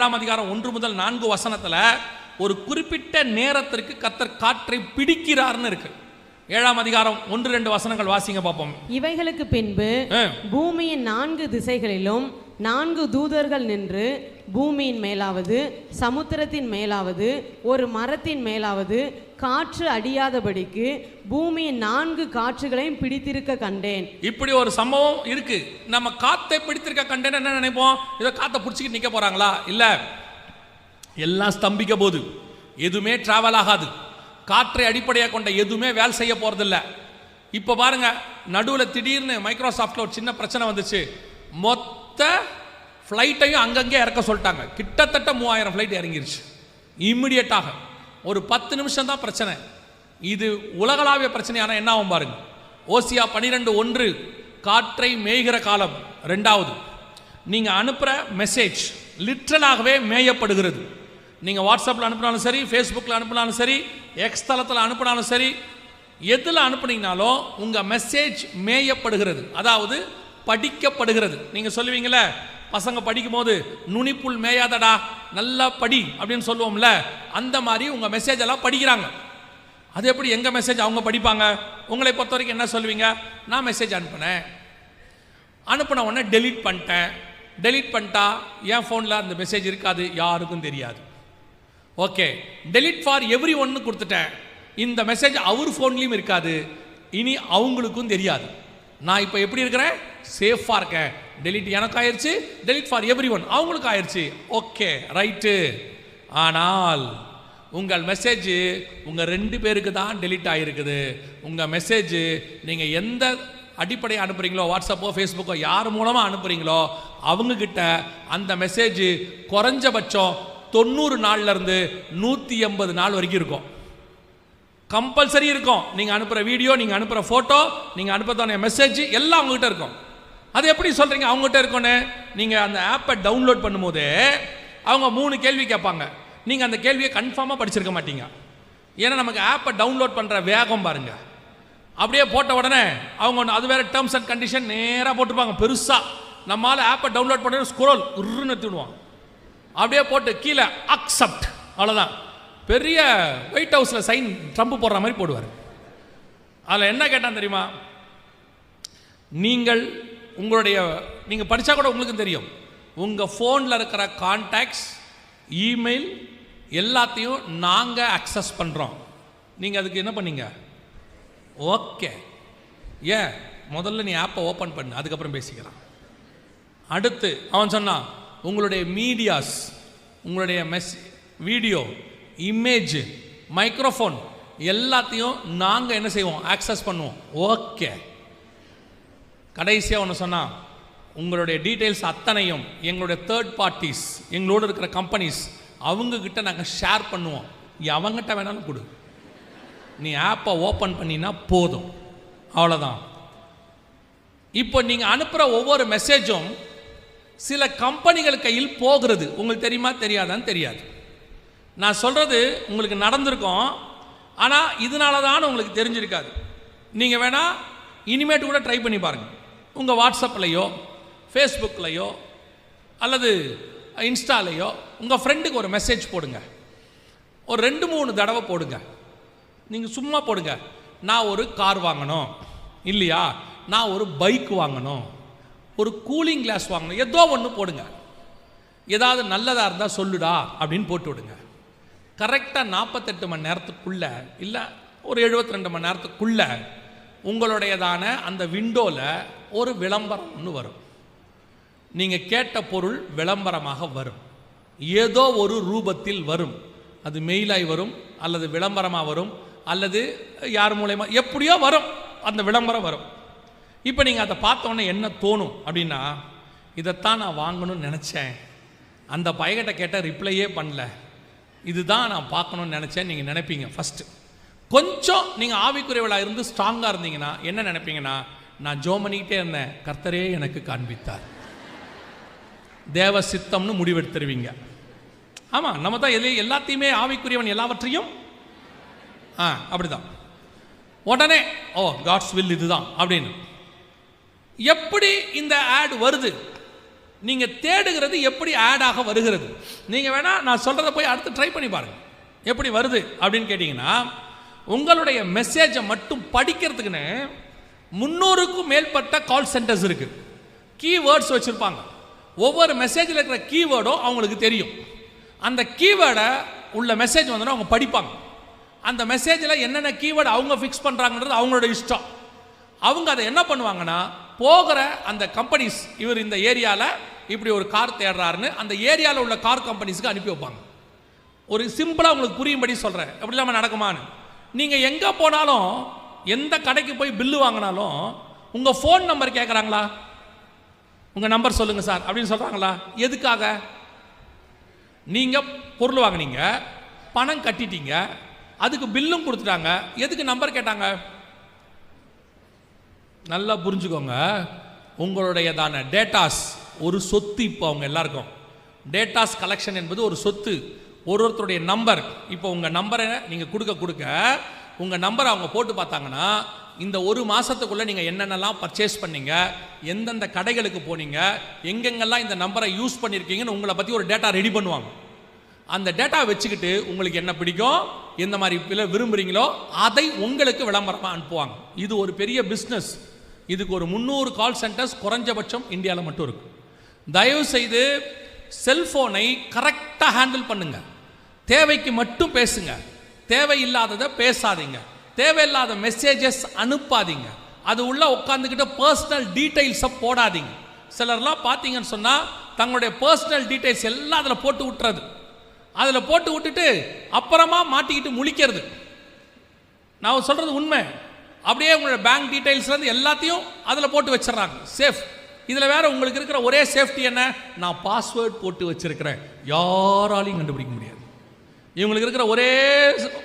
ஏழாம் அதிகாரம் ஒன்று முதல் நான்கு வசனத்துல ஒரு குறிப்பிட்ட நேரத்திற்கு கத்தர் காற்றை பிடிக்கிறார்னு இருக்கு ஏழாம் அதிகாரம் ஒன்று ரெண்டு வசனங்கள் வாசிங்க பார்ப்போம் இவைகளுக்கு பின்பு. பூமியின் நான்கு திசைகளிலும் நான்கு தூதர்கள் நின்று பூமியின் மேலாவது சமுத்திரத்தின் மேலாவது ஒரு மரத்தின் மேலாவது காற்று அடியாதபடிக்கு பூமியின் நான்கு காற்றுகளையும் பிடித்திருக்க கண்டேன். இப்படி ஒரு சம்பவம் இருக்கு. நம்ம காத்தை பிடித்திருக்க கண்டேன் என்ன நினைப்போம்? இதை காத்தை பிடிச்சிக்கிட்டு நிக்க போறாங்களா? இல்ல. எல்லாம் ஸ்தம்பிக்க போகுது எதுவுமே டிராவல் ஆகாது. காற்றை அடிப்படையாக கொண்ட எதுவுமே வேலை செய்ய போறதில்ல. இப்போ பாருங்க நடுவில் திடீர்னு மைக்ரோசாஃப்டில் ஒரு சின்ன பிரச்சனை வந்துச்சு. மொத்த ஃப்ளைட்டையும் அங்கங்கே இறக்க சொல்லிட்டாங்க. கிட்டத்தட்ட மூவாயிரம் ஃப்ளைட் இறங்கிருச்சு. இம்மிடியட்டாக ஒரு பத்து நிமிஷம் தான் பிரச்சனை. இது உலகளாவிய பிரச்சனையான என்ன ஆகும் பாருங்க. ஓசியா பன்னிரெண்டு ஒன்று காற்றை மேய்கிற காலம். ரெண்டாவது நீங்கள் அனுப்புகிற மெசேஜ் லிட்ரலாகவே மேயப்படுகிறது. நீங்கள் வாட்ஸ்அப்பில் அனுப்பினாலும் சரி ஃபேஸ்புக்கில் அனுப்பினாலும் சரி எக்ஸ் தளத்தில் அனுப்பினாலும் சரி எதில் அனுப்புனீங்கனாலும் உங்கள் மெசேஜ் மேயப்படுகிறது. அதாவது படிக்கப்படுகிறது. நீங்கள் சொல்லுவீங்களே பசங்க படிக்கும் போது நுனிப்புல் மேயாதடா நல்லா படி அப்படின்னு சொல்லுவோம்ல அந்த மாதிரி உங்கள் மெசேஜ் எல்லாம் படிக்கிறாங்க. அது எப்படி எங்கள் மெசேஜ் அவங்க படிப்பாங்க? உங்களை பொறுத்த வரைக்கும் என்ன சொல்லுவீங்க? நான் மெசேஜ் அனுப்புனேன். அனுப்பின உடனே டெலீட் பண்ணிட்டேன். டெலீட் பண்ணிட்டா என் ஃபோனில் அந்த மெசேஜ் இருக்காது யாருக்கும் தெரியாது. ஓகே டெலிட் ஃபார் எவ்ரி ஒன்னு கொடுத்துட்டேன். இந்த மெசேஜ் அவர் ஃபோன்லேயும் இருக்காது இனி அவங்களுக்கும் தெரியாது. நான் இப்போ எப்படி இருக்கிறேன்? சேஃபாக இருக்கேன். டெலிட் எனக்கு ஆயிடுச்சு டெலிட் ஃபார் எவ்ரி ஒன் அவங்களுக்கு ஆயிடுச்சு ஓகே ரைட்டு ஆனால் உங்கள் மெசேஜ் உங்கள் ரெண்டு பேருக்கு தான் டெலீட் ஆகிருக்குது உங்கள் மெசேஜ் நீங்கள் எந்த அடிப்படையை அனுப்புகிறீங்களோ வாட்ஸ்அப்போ ஃபேஸ்புக்கோ யார் மூலமாக அனுப்புகிறீங்களோ அவங்கக்கிட்ட அந்த மெசேஜ் குறைஞ்சபட்சம் தொண்ணூறு நாள்லேருந்து நூற்றி எண்பது நாள் வரைக்கும் இருக்கும். கம்பல்சரி இருக்கும். நீங்கள் அனுப்புகிற வீடியோ நீங்கள் அனுப்புகிற ஃபோட்டோ நீங்கள் அனுப்புறதான மெசேஜ் எல்லாம் அவங்ககிட்ட இருக்கும். அது எப்படி சொல்கிறீங்க அவங்ககிட்ட இருக்கணும் நீங்கள் அந்த ஆப்பை டவுன்லோட் பண்ணும்போது அவங்க மூணு கேள்வி கேட்பாங்க. நீங்கள் அந்த கேள்வியை கன்ஃபார்மாக படிச்சிருக்க மாட்டீங்க. ஏன்னா நமக்கு ஆப்பை டவுன்லோட் பண்ணுற வேகம் பாருங்க. அப்படியே போட்ட உடனே அவங்க ஒன்று அது வேற டேர்ம்ஸ் அண்ட் கண்டிஷன் நேராக போட்டிருப்பாங்க பெருசாக நம்மளால் ஆப்பை டவுன்லோட் பண்ணி ஸ்க்ரோல் உருன்னு எடுத்துடுவான் அப்படியே போட்டு கீழே அக்செப்ட் அவ்வளோதான் பெரிய ஒயிட் ஹவுஸில் சைன் ட்ரம்ப் போடுற மாதிரி போடுவார். அதில் என்ன கேட்டான் தெரியுமா? நீங்கள் உங்களுடைய நீங்கள் படித்தா கூட உங்களுக்கு தெரியும். உங்கள் ஃபோனில் இருக்கிற கான்டாக்ட்ஸ் இமெயில் எல்லாத்தையும் நாங்கள் அக்சஸ் பண்ணுறோம் நீங்கள் அதுக்கு என்ன பண்ணீங்க? ஓகே ஏன்? முதல்ல நீ ஆப்பை ஓப்பன் பண்ணு அதுக்கப்புறம் பேசிக்கிறான் அடுத்து அவன் சொன்னான் உங்களுடைய மீடியாஸ் உங்களுடைய மெஸ் வீடியோ இமேஜ் மைக்ரோஃபோன் எல்லாத்தையும் நாங்கள் என்ன செய்வோம்? ஆக்சஸ் பண்ணுவோம். ஓகே கடைசியாக ஒன்று சொன்னால் உங்களுடைய டீட்டெயில்ஸ் அத்தனையும் எங்களுடைய தேர்ட் பார்ட்டிஸ் எங்களோடு இருக்கிற கம்பெனிஸ் அவங்கக்கிட்ட நாங்கள் ஷேர் பண்ணுவோம். அவங்ககிட்ட வேணாலும் கொடு. நீ ஆப்பை ஓப்பன் பண்ணினா போதும். அவ்வளோதான் இப்போ நீங்கள் அனுப்புகிற ஒவ்வொரு மெசேஜும் சில கம்பெனிகள் கையில் போகிறது. உங்களுக்கு தெரியுமா தெரியாதான்னு தெரியாது. நான் சொல்கிறது உங்களுக்கு நடந்திருக்கும். ஆனால் இதனால தான் உங்களுக்கு தெரிஞ்சிருக்காது. நீங்கள் வேணால் இனிமேட்டு கூட ட்ரை பண்ணி பாருங்கள் உங்கள் வாட்ஸ்அப்லேயோ ஃபேஸ்புக்லேயோ அல்லது இன்ஸ்டாலேயோ உங்கள் ஃப்ரெண்டுக்கு ஒரு மெசேஜ் போடுங்க. ஒரு ரெண்டு மூணு தடவை போடுங்க. நீங்கள் சும்மா போடுங்க. நான் ஒரு கார் வாங்கணும். இல்லையா? நான் ஒரு பைக் வாங்கணும். ஒரு கூலிங் கிளாஸ் வாங்கணும். ஏதோ ஒன்று போடுங்க. ஏதாவது நல்லதாக இருந்தால் சொல்லுடா அப்படின்னு போட்டு விடுங்க. கரெக்டாக நாற்பத்தெட்டு மணி நேரத்துக்குள்ளே இல்லை ஒரு 72 ரெண்டு மணி நேரத்துக்குள்ளே உங்களுடையதான அந்த விண்டோவில் ஒரு விளம்பரம் ஒன்று வரும். நீங்கள் கேட்ட பொருள் விளம்பரமாக வரும். ஏதோ ஒரு ரூபத்தில் வரும். அது மெயிலாய் வரும் அல்லது விளம்பரமாக வரும் அல்லது யார் மூலயமா எப்படியோ வரும். அந்த விளம்பரம் வரும். இப்போ நீங்கள் அதை பார்த்தோன்னே என்ன தோணும் அப்படின்னா இதைத்தான் நான் வாங்கணும்னு நினச்சேன். அந்த பையகிட்ட கேட்ட ரிப்ளையே பண்ணல. இதுதான் நான் பார்க்கணும்னு நினச்சேன் நீங்கள் நினைப்பீங்க ஃபஸ்ட்டு கொஞ்சம் நீங்கள் ஆவிக்குறைவளாக இருந்து ஸ்ட்ராங்காக இருந்தீங்கன்னா என்ன நினைப்பீங்கன்னா நான் ஜோம் பண்ணிக்கிட்டே இருந்தேன். கர்த்தரே எனக்கு காண்பித்தார். தேவ சித்தம்னு முடிவெடுத்துருவீங்க. ஆமாம் நம்ம தான் எல்லை எல்லாத்தையுமே ஆவிக்குரியவன் எல்லாவற்றையும்? ஆ அப்படிதான். உடனே ஓ காட்ஸ் வில் இதுதான் அப்படின்னு. எப்படி இந்த ஆட் வருது? நீங்க தேடுகிறது எப்படி ஆடாக வருகிறது? நீங்க வேணா நான் சொல்றதை போய் அடுத்து ட்ரை பண்ணி பாருங்க. எப்படி வருது அப்படின்னு கேட்டிங்கன்னா உங்களுடைய மெசேஜை மட்டும் படிக்கிறதுக்குன்னு முந்நூறுக்கும் மேற்பட்ட கால் சென்டர்ஸ் இருக்குது கீவேர்ட்ஸ் வச்சுருப்பாங்க. ஒவ்வொரு மெசேஜில் இருக்கிற கீவேர்டும் அவங்களுக்கு தெரியும். அந்த கீவேர்டை உள்ள மெசேஜ் வந்தோன்னா அவங்க படிப்பாங்க. அந்த மெசேஜில் என்னென்ன கீவேர்டு அவங்க ஃபிக்ஸ் பண்ணுறாங்கன்றது அவங்களோட இஷ்டம். அவங்க அதை என்ன பண்ணுவாங்கன்னா போகிற அந்த கம்பெனிஸ் இவர் இந்த ஏரியாவில் இப்படி ஒரு கார் தேடுறாருன்னு அந்த ஏரியாவில் உள்ள கார் கம்பெனிஸ்க்கு அனுப்பி வைப்பாங்க. ஒரு சிம்பிளாக உங்களுக்கு புரியும்படி சொல்கிறேன் எப்படி இல்லாமல் நடக்குமான்னு. நீங்கள் எங்கே போனாலும் எந்த கடைக்கு போய் பில்லு வாங்கினாலும் உங்கள் ஃபோன் நம்பர் கேட்குறாங்களா உங்கள் நம்பர் சொல்லுங்கள் சார் அப்படின்னு சொல்கிறாங்களா எதுக்காக? நீங்கள் பொருள் வாங்குனீங்க பணம் கட்டிட்டீங்க அதுக்கு பில்லும் கொடுத்துட்டாங்க எதுக்கு நம்பர் கேட்டாங்க? நல்லா புரிஞ்சுக்கோங்க உங்களுடையதான டேட்டாஸ் ஒரு சொத்து இப்போ அவங்க எல்லாருக்கும். டேட்டாஸ் கலெக்ஷன் என்பது ஒரு சொத்து ஒரு ஒருத்தருடைய நம்பர் இப்போ உங்கள் நம்பரை நீங்கள் கொடுக்க கொடுக்க உங்கள் நம்பரை அவங்க போட்டு பார்த்தாங்கன்னா இந்த ஒரு மாதத்துக்குள்ளே நீங்கள் என்னென்னலாம் பர்ச்சேஸ் பண்ணீங்க எந்தெந்த கடைகளுக்கு போனீங்க எங்கெங்கெல்லாம் இந்த நம்பரை யூஸ் பண்ணியிருக்கீங்கன்னு உங்களை பற்றி ஒரு டேட்டா ரெடி பண்ணுவாங்க. அந்த டேட்டா வச்சுக்கிட்டு உங்களுக்கு என்ன பிடிக்கும் எந்த மாதிரி விரும்புகிறீங்களோ அதை உங்களுக்கு விளம்பரமாக அனுப்புவாங்க. இது ஒரு பெரிய பிஸ்னஸ் இதுக்கு ஒரு முந்நூறு கால் சென்டர்ஸ் குறைஞ்சபட்சம் இந்தியாவில் மட்டும் இருக்கு. தயவு செய்து கரெக்டாக ஹேண்டில் பண்ணுங்கள் தேவைக்கு மட்டும் பேசுங்கள் தேவையில்லாததை பேசாதீங்க. தேவையில்லாத மெசேஜஸ் அனுப்பாதீங்க. அது உள்ள உட்காந்துக்கிட்டு பர்சனல் டீட்டெயில்ஸை போடாதீங்க. சிலர்லாம் பார்த்தீங்கன்னு சொன்னால் தங்களுடைய பர்சனல் டீட்டெயில்ஸ் எல்லாம் அதில் போட்டு விட்டுறது. அதில் போட்டு விட்டுட்டு அப்புறமா மாட்டிக்கிட்டு முழிக்கிறது. நான் சொல்கிறது உண்மை. அப்படியே உங்களோட பேங்க் டீட்டெயில்ஸ்லேருந்து எல்லாத்தையும் அதில் போட்டு வச்சிடுறாங்க. சேஃப் இதில் வேற உங்களுக்கு இருக்கிற ஒரே சேஃப்டி என்ன? நான் பாஸ்வேர்ட் போட்டு வச்சிருக்கிறேன். யாராலையும் கண்டுபிடிக்க முடியாது. இவங்களுக்கு இருக்கிற ஒரே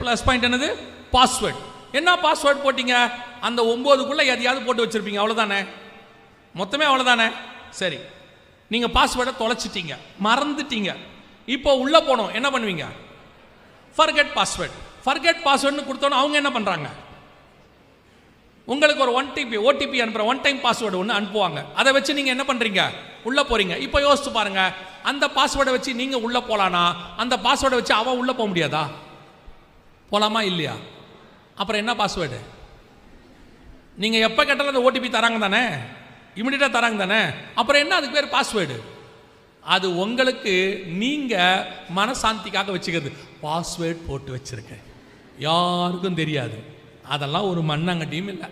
ப்ளஸ் பாயிண்ட் என்னது? பாஸ்வேர்ட் என்ன பாஸ்வேர்ட் போட்டீங்க? அந்த ஒம்போதுக்குள்ளே எதையாவது போட்டு வச்சிருப்பீங்க. அவ்வளோதானே மொத்தமே அவ்வளோதானே சரி. நீங்கள் பாஸ்வேர்டை தொலைச்சிட்டீங்க. மறந்துட்டீங்க. இப்போ உள்ளே போனோம். என்ன பண்ணுவீங்க? ஃபர்கெட் பாஸ்வேர்ட் ஃபர்கெட் பாஸ்வேர்ட்னு கொடுத்தோன்னு அவங்க என்ன பண்ணுறாங்க உங்களுக்கு ஒரு ஒன் டிபி ஓடிபி அனுப்புகிற ஒன் டைம் பாஸ்வேர்டு ஒன்று அனுப்புவாங்க. அதை வச்சு நீங்கள் என்ன பண்ணுறீங்க உள்ளே போகிறீங்க இப்போ யோசிச்சு பாருங்கள் அந்த பாஸ்வேர்டை வச்சு நீங்கள் உள்ளே போகலானா அந்த பாஸ்வேர்டை வச்சு அவன் உள்ளே போக முடியாதா? போகலாமா இல்லையா? அப்புறம் என்ன பாஸ்வேர்டு நீங்கள் எப்போ கேட்டாலும் அந்த ஓடிபி தராங்க தானே? இமிடியட்டாக தராங்க தானே? அப்புறம் என்ன அதுக்கு பேர் பாஸ்வேர்டு அது உங்களுக்கு நீங்கள் மனசாந்திக்காக வச்சுக்கிறது. பாஸ்வேர்ட் போட்டு வச்சுருக்கேன் யாருக்கும் தெரியாது. அதெல்லாம் ஒரு மண்ணாங்கட்டியும் இல்லை.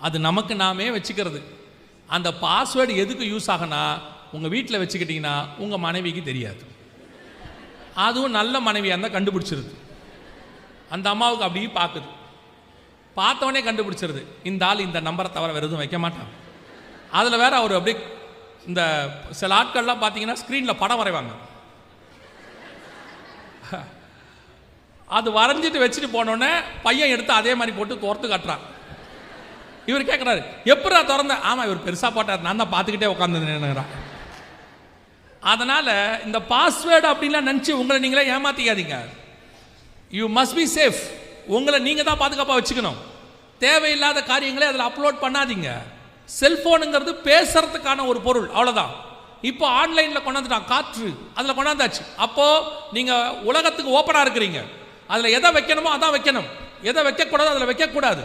அது நமக்கு நாமே வச்சுக்கிறது. அந்த பாஸ்வேர்டு எதுக்கு யூஸ் ஆகுனா உங்கள் வீட்டில் வச்சுக்கிட்டிங்கன்னா உங்கள் மனைவிக்கு தெரியாது. அதுவும் நல்ல மனைவியாக இருந்தால் கண்டுபிடிச்சிருது. அந்த அம்மாவுக்கு அப்படியே பார்க்குது பார்த்தவொடனே கண்டுபிடிச்சிருது. இந்த ஆள் இந்த நம்பரை தவிர வேறு எதுவும் வைக்க மாட்டான். அதில் வேற அவர் அப்படியே இந்த சில ஆட்கள்லாம் பார்த்தீங்கன்னா ஸ்க்ரீனில் படம் வரைவாங்க. அது வரைஞ்சிட்டு வச்சுட்டு போனோடனே பையன் எடுத்து அதே மாதிரி போட்டு தோர்த்து கட்டுறான். இவர் கேட்குறாரு எப்படா திறந்த? ஆமாம் இவர் பெருசாக போட்டார். நான் தான் பார்த்துக்கிட்டே உட்காந்துருந்தேன் அதனால் இந்த பாஸ்வேர்டு அப்படின்லாம் நினச்சி உங்களை நீங்களே ஏமாற்றிக்காதீங்க யூ மஸ்ட் பி சேஃப் உங்களை நீங்கள் தான் பாதுகாப்பாக வச்சுக்கணும். தேவையில்லாத காரியங்களை அதில் அப்லோட் பண்ணாதீங்க. செல்ஃபோனுங்கிறது பேசுறதுக்கான ஒரு பொருள் அவ்வளோதான் இப்போ ஆன்லைனில் கொண்டாந்துட்டான் காற்று அதில் கொண்டாந்தாச்சு. அப்போது நீங்கள் உலகத்துக்கு ஓப்பனாக இருக்கிறீங்க. அதில் எதை வைக்கணுமோ அதான் வைக்கணும். எதை வைக்கக்கூடாது அதில் வைக்கக்கூடாது.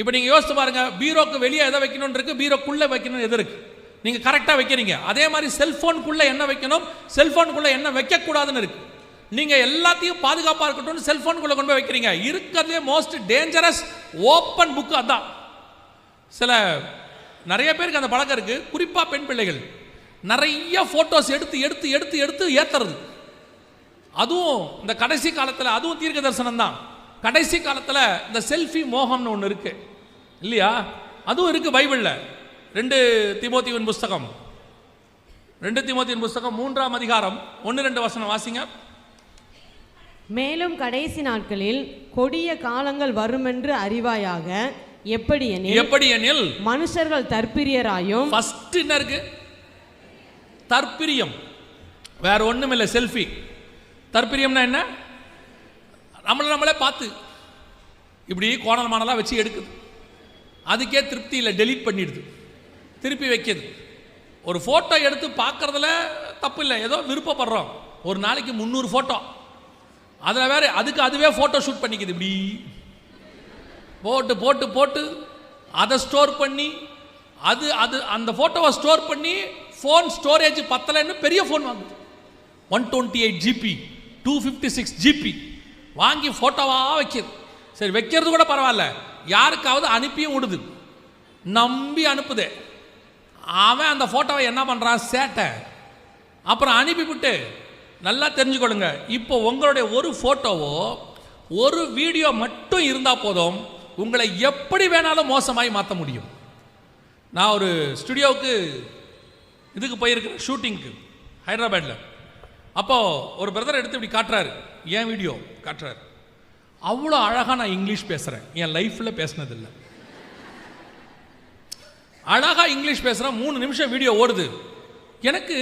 இப்போ நீங்கள் யோசித்து பாருங்கள் பீரோக்கு வெளியே எதை வைக்கணும்னு இருக்குது பீரோக்குள்ளே வைக்கணும் எது இருக்குது நீங்கள் கரெக்டாக வைக்கிறீங்க. அதே மாதிரி செல்ஃபோனுக்குள்ளே என்ன வைக்கணும்? செல்ஃபோனுக்குள்ளே என்ன வைக்கக்கூடாதுன்னு இருக்கு. நீங்கள் எல்லாத்தையும் பாதுகாப்பாக இருக்கட்டும்னு செல்ஃபோனுக்குள்ளே கொண்டு போய் வைக்கிறீங்க. இருக்கிறதே மோஸ்ட் டேஞ்சரஸ் ஓப்பன் புக்கு அதான். சில நிறைய பேருக்கு அந்த பழக்கம் இருக்கு. குறிப்பாக பெண் பிள்ளைகள். நிறைய ஃபோட்டோஸ் எடுத்து எடுத்து எடுத்து எடுத்து ஏத்துறது. அதுவும் இந்த கடைசி காலத்தில் அதுவும் தீர்க்க தரிசனம் தான். கடைசி காலத்தில் இந்த செல்ஃபி மோகம்னு ஒன்று இருக்கு. இல்லையா? அதுவும் இருக்கு பைபிளில். ரெண்டு திமோத்தியின் புஸ்தகம். ரெண்டு திமோத்தியின் புஸ்தகம் மூன்றாம் அதிகாரம் ஒன்று ரெண்டு வசனம் வாசிங்க. மேலும் கடைசி நாட்களில் கொடிய காலங்கள் வருமென்று அறிவாயாக எப்படி எனில் எப்படி எனில் மனுஷர்கள் தற்பிரியராயும் ஃபர்ஸ்ட் என்ன இருக்கு? தற்பிரியம். வேற ஒண்ணும் இல்லை செல்ஃபி தற்பிரியம்னா என்ன? நம்மளை நம்மளே பார்த்து இப்படி கோணல் மானலாம் வச்சு எடுக்குது. அதுக்கே திருப்தி இல்லை டெலீட் பண்ணிடுது. திருப்பி வைக்கிது. ஒரு ஃபோட்டோ எடுத்து பார்க்குறதுல தப்பு இல்லை ஏதோ விருப்பப்படுறோம். ஒரு நாளைக்கு முந்நூறு ஃபோட்டோ அதில் வேறு அதுக்கு அதுவே ஃபோட்டோ ஷூட் பண்ணிக்குது இப்படி. போட்டு போட்டு போட்டு அதை ஸ்டோர் பண்ணி அது அது அந்த ஃபோட்டோவை ஸ்டோர் பண்ணி ஃபோன் ஸ்டோரேஜ் பத்தலைன்னு பெரிய ஃபோன் வாங்குது. One twenty eight GB two fifty six GB வாங்கி ஃபோட்டோவாக வைக்கிது. சரி வைக்கிறது கூட பரவாயில்ல. யாருக்காவது அனுப்பியும் விடுது. நம்பி அனுப்புதே. அவன் அந்த ஃபோட்டோவை என்ன பண்ணுறான் சேட்டை. அப்புறம் அனுப்பிவிட்டு நல்லா தெரிஞ்சுக்கொள்ளுங்க. இப்போ உங்களுடைய ஒரு ஃபோட்டோவோ ஒரு வீடியோ மட்டும் இருந்தால் போதும் உங்களை எப்படி வேணாலும் மோசமாகி மாற்ற முடியும். நான் ஒரு ஸ்டுடியோவுக்கு இதுக்கு போயிருக்கிறேன் ஷூட்டிங்க்கு ஹைதராபாடில் அப்போது ஒரு பிரதர் எடுத்து இப்படி காட்டுறாரு. என் வீடியோ காட்டுறாரு. அவ்வளோ அழகாக நான் இங்கிலீஷ் பேசுகிறேன் என் லைஃப்பில் பேசினதில்லை. அழகாக இங்கிலீஷ் பேசுகிறேன் மூணு நிமிஷம் வீடியோ ஓடுது. எனக்கு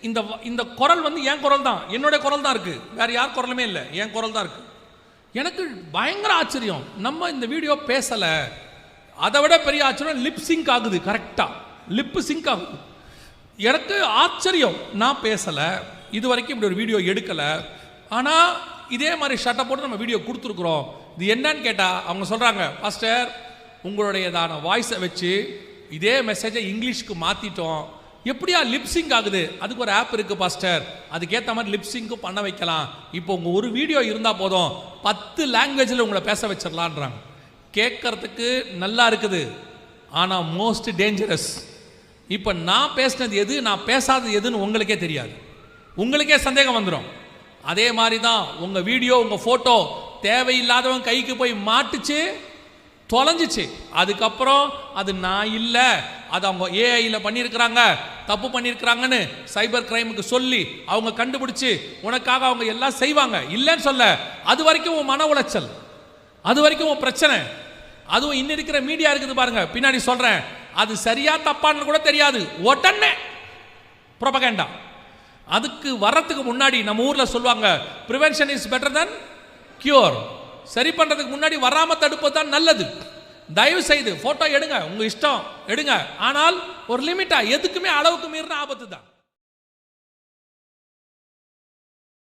இந்த இந்த குரல் வந்து என் குரல் தான். என்னுடைய குரல் தான் இருக்குது வேறு யார் குரலுமே இல்லை. என் குரல் தான் இருக்குது எனக்கு பயங்கர ஆச்சரியம். நம்ம இந்த வீடியோ பேசலை. அதை விட பெரிய ஆச்சரியம் லிப் சிங்க் ஆகுது கரெக்டாக லிப்பு சிங்க் ஆகுது. எனக்கு ஆச்சரியம். நான் பேசலை. இது வரைக்கும் இப்படி ஒரு வீடியோ எடுக்கலை. ஆனால் இதே மாதிரி ஷட்டை போட்டு நம்ம வீடியோ கொடுத்துருக்குறோம். இது என்னன்னு கேட்டால் அவங்க சொல்கிறாங்க பாஸ்டர் உங்களுடையதான வாய்ஸை வச்சு இதே மெசேஜை இங்கிலீஷ்க்கு மாற்றிட்டோம் எப்படியா லிப்சிங் ஆகுது? அதுக்கு ஒரு ஆப் இருக்குது பாஸ்டர் அதுக்கேற்ற மாதிரி லிப்சிங்க்கும் பண்ண வைக்கலாம். இப்போ உங்கள் ஒரு வீடியோ இருந்தால் போதும். பத்து லாங்குவேஜில் உங்களை பேச வச்சிடலான்றாங்க. கேட்கறதுக்கு நல்லா இருக்குது. ஆனால் மோஸ்ட் டேஞ்சரஸ் இப்போ நான் பேசினது எது நான் பேசாதது எதுன்னு உங்களுக்கே தெரியாது. உங்களுக்கே சந்தேகம் வந்துடும் அதே மாதிரி தான் உங்கள் வீடியோ உங்கள் ஃபோட்டோ தேவையில்லாதவன் கைக்கு போய் மாட்டுச்சு தொலைஞ்சிச்சு. அதுக்கப்புறம் அது நான் இல்லை. அது அவங்க ஏஐயில் பண்ணியிருக்கிறாங்க தப்பு பண்ணியிருக்கிறாங்கன்னு சைபர் கிரைமுக்கு சொல்லி அவங்க கண்டுபிடிச்சி உனக்காக அவங்க எல்லாம் செய்வாங்க. இல்லைன்னு சொல்ல. அது வரைக்கும் உன் மன உளைச்சல். அது வரைக்கும் உன் பிரச்சனை. அதுவும் இன்னும் இருக்கிற மீடியா இருக்குது பாருங்க. பின்னாடி சொல்கிறேன் அது சரியா தப்பான்னு கூட தெரியாது. உடனே ப்ரொபகேண்டா அதுக்கு வர்றதுக்கு முன்னாடி நம்ம ஊரில் சொல்லுவாங்க prevention is better than cure சரி பண்ணுறதுக்கு முன்னாடி வராமல் தடுப்பது தான் நல்லது. தயவு செய்து ஃபோட்டோ எடுங்க. உங்கள் இஷ்டம் எடுங்க. ஆனால் ஒரு லிமிட்டாக எதுக்குமே அளவுக்கு மீறின ஆபத்து தான்.